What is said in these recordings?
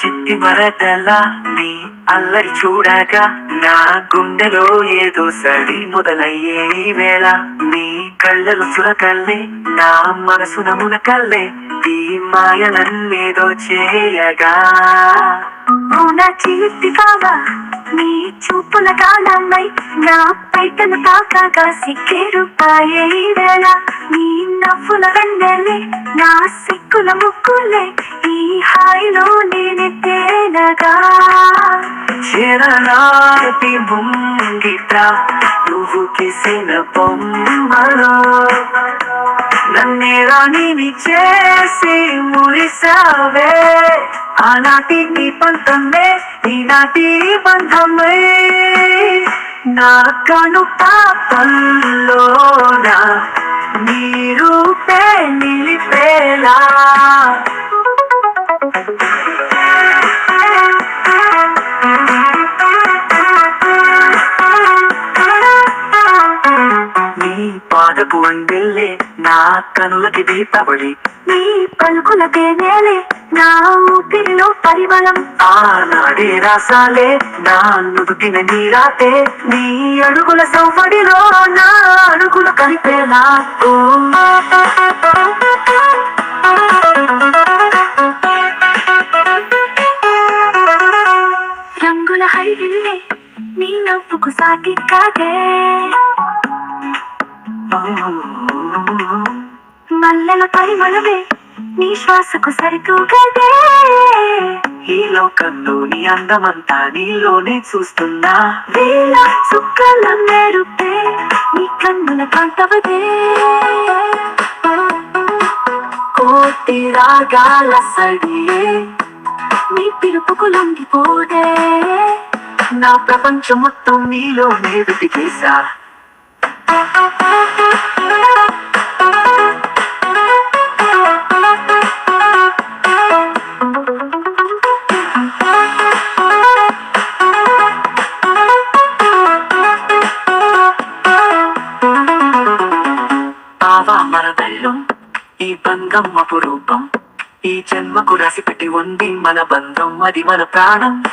చిట్టి మరదలా నీ అల్లరి చూడగా నా గుండెలో ఏదో సడి మొదలయ్యే వేళ. నీ కళ్ళలు చురకల్లే నా మనసున మునకల్లే ఈ మాయలన్నేదో చేయగా. చిట్టి కావా బావా నీ నా పైటను తాకాగా సిక్కేరుపాయే ఈ వేళ నీ నవ్వుల వెన్నెలే నా సిక్కుల ముక్కులే ఈ హాయిలో నేను తేనగా చిరనాటి ముంగిట నువ్వు కిసిన బొమ్మలో. నన్నే రాణిని చేసి మురిసావే. ఆనాటి నీ పంతమే ఈనాటి బంధమే. నా కను పాపంలోన నీ రూపే నిలిపేలా. పాదపు అందిల్లే నా కనులకి దీపావళి నీ పలుకులకే నేలే నా ఊపిరిలో పరిమళం. ఆనాడే రాసాలే నా నుదుటిన నీరాతే నీ అడుగుల సౌఫడిలో నా అడుగులు కలిపేలా ఓ రంగుల హైవిల్లే నీ నవ్వుకు సాటి కాదే నీ శ్వాసకు సరితూగదే ఈ లోకంలో నీ అందమంతా నీలోనే చూస్తున్నా. వేల సుక్కల మెరుపే నీ కన్నుల కాంతవదే కోటి రాగాల సడియే నీ పిలుపుకు లొంగిపోదే. నా ప్రపంచం మొత్తం నీలోనే వెతికేశా బావా ఈ బంధం అపురూపం ఈ జన్మకు రాసిపెట్టి ఉంది మన బంధం అది మన ప్రాణం.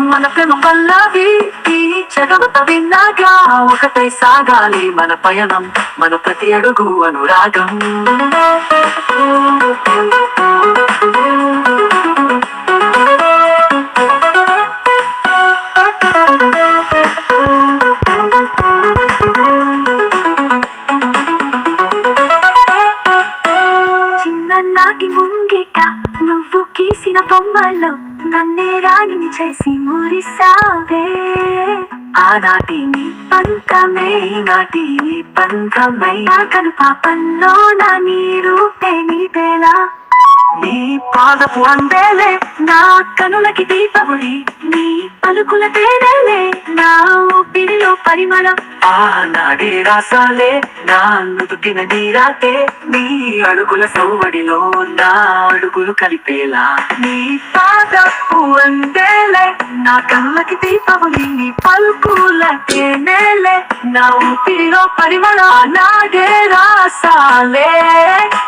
మన పెను పల్లవి ఈ జగమత విన్నాగా ఒకటై సాగాలి మన పయనం మన ప్రతి అడుగు అనురాగం. గీసిన పొమ్మల్లో నన్నే రాణిని చేసి మురిసావే. ఆనాటి నీ పంకమే నాటి నీ బంధమై కను పాపంలో నా నీ రూపే నీదేలా నీ పాదపు అందేలే నా కనులకి దీపముడి నీ పలుకుల తేనెలే నా ఊపిరిలో పరిమళం. ఆనాడి రాసాలే నా నుదుటిన నీరాతే నీ అడుగుల సౌవడిలో నా అడుగులు కలిపేలా. నీ పాదపు అందేలే నా కళ్ళకి దీపము నీ పలుకులకే నేలే నా ఊపిరిలో పరిమళ నాడే రాసాలే.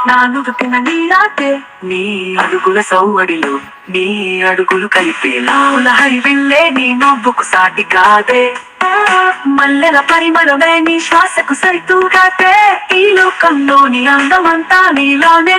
నా నుదుటిన నీరాతే నీ అడుగుల సౌవడిలో నీ అడుగులు కలిపేలా. హరి విల్లే నీ నవ్వుకు సాటి కాదే. మల్లెల పరిమళమే నీ శ్వాసకు సరితూగాతే ఈ లోకంలోని అందమంతా నీలోనే